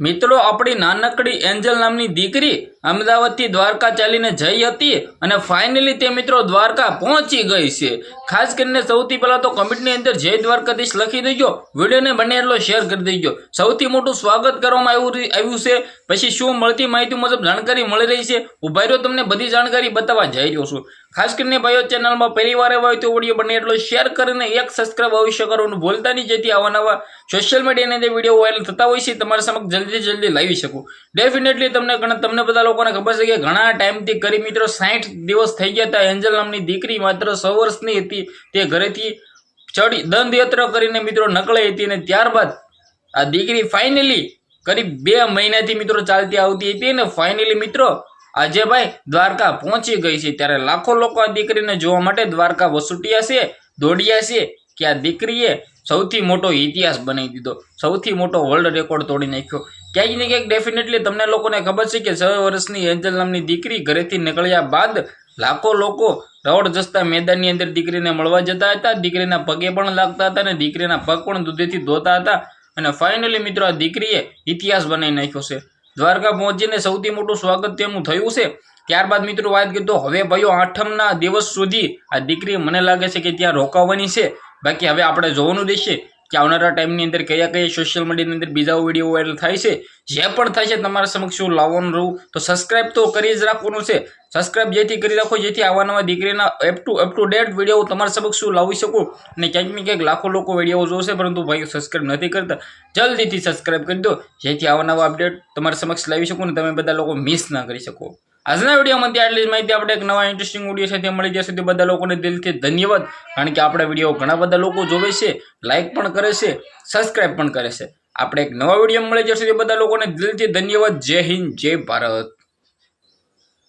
મિત્રો, આપણી નાનકડી એન્જલ નામની દીકરી અમદાવાદથી દ્વારકા ચાલીને જઈ હતી અને ફાઇનલી તે મિત્રો દ્વારકા પહોંચી ગઈ છે. ખાસ કરીને સૌથી પહેલાં તો કમેન્ટની અંદર જય દ્વારકાધીશ લખી દેજો. વિડીયોને બને એટલો શેર કરી દેજો. સૌથી મોટું સ્વાગત કરવામાં આવ્યું આવ્યું છે. પછી શું મળતી માહિતી મુજબ જાણકારી મળી રહી છે. ઉભાઈ રહ્યો, તમને બધી જાણકારી બતાવવા જઈ રહ્યો છું. ખાસ કરીને ભાઈઓ, ચેનલમાં પહેલી વાર આવ્યા હોય તો વીડિયો બને એટલો શેર કરીને એક સબસ્ક્રાઇબ અવશ્ય કરવાનું ભૂલતા નહીં, જેથી આવા નવા સોશિયલ મીડિયાની જે વીડિયો વાયરલ થતા હોય છે, તમારા સમક્ષ જલ્દી જલ્દી લાવી શકું. ડેફિનેટલી તમને ઘણા તમને બધા લોકોને ખબર છે કે ઘણા ટાઈમથી કરી મિત્રો સાઠ દિવસ થઈ ગયા હતા. એન્જલ નામની દીકરી માત્ર સો વર્ષની હતી. તે ઘરેથી ચડી દંડયાત્રા કરીને મિત્રો નકળાઈ હતી અને ત્યારબાદ આ દીકરી ફાઇનલી કરીબ બે મહિનાથી મિત્રો ચાલતી આવતી હતી અને ફાઇનલી મિત્રો આજે ભાઈ દ્વારકા પહોંચી ગઈ છે. ત્યારે લાખો લોકો આ દીકરીને જોવા માટે દ્વારકા વસુટિયા છે, દોડ્યા છે, કે આ દીકરીએ સૌથી મોટો ઇતિહાસ બનાવી દીધો. સૌથી મોટો વર્લ્ડ રેકોર્ડ તોડી નાખ્યો. ક્યાંક ને ક્યાંક ડેફિનેટલી તમને લોકોને ખબર છે કે છ વર્ષની એન્જલ નામની દીકરી ઘરેથી નીકળ્યા બાદ લાખો લોકો રોડ જસ્તા મેદાનની અંદર દીકરીને મળવા જતા હતા. દીકરીના પગે પણ લાગતા હતા અને દીકરીના પગ પણ દૂધેથી ધોતા હતા. અને ફાઇનલી મિત્રો આ દીકરીએ ઇતિહાસ બનાવી નાખ્યો છે. દ્વારકા પહોંચીને સૌથી મોટું સ્વાગત તેમનું થયું છે. ત્યારબાદ મિત્રો વાત કીધો હવે ભાઈઓ આઠમના દિવસ સુધી આ દીકરી મને લાગે છે કે ત્યાં રોકાવાની છે. બાકી હવે આપણે જોવાનું રહેશે કે આવનારા ટાઈમની અંદર કયા કયા સોશિયલ મીડિયાની અંદર બીજા વીડિયો વાયરલ થાય છે, જે પણ થાય છે તમારા સમક્ષ હું લાવવાનું રહું, તો સબસ્ક્રાઇબ તો કરી જ રાખવાનું છે. સબસ્ક્રાઇબ જેથી કરી રાખો, જેથી આવા નવા દીકરીના up to up to date video તમારા સમક્ષ શું લાવી શકું અને ક્યાંક ને ક્યાંક લાખો લોકો વીડિયો જોશે, પરંતુ ભાઈ સબસ્ક્રાઇબ નથી કરતા. જલ્દીથી સબસ્ક્રાઇબ કરી દો, જેથી આવા નવા અપડેટ તમારા સમક્ષ લાવી શકું અને તમે બધા લોકો મિસ ના કરી શકો. આજના વિડીયોમાં આટલી જ માહિતી આપણે એક નવા ઇન્ટરેસ્ટિંગ વીડિયો સાથે મળી જશે. તે બધા લોકોને દિલથી ધન્યવાદ. કારણ કે આપણા વીડિયો ઘણા બધા લોકો જોવે છે લાઇક પણ કરે છે સબસ્ક્રાઇબ પણ કરે છે. આપણે એક નવા વીડિયો મળી જશે. તે બધા લોકોને દિલથી ધન્યવાદ. જય હિન્દ, જય ભારત.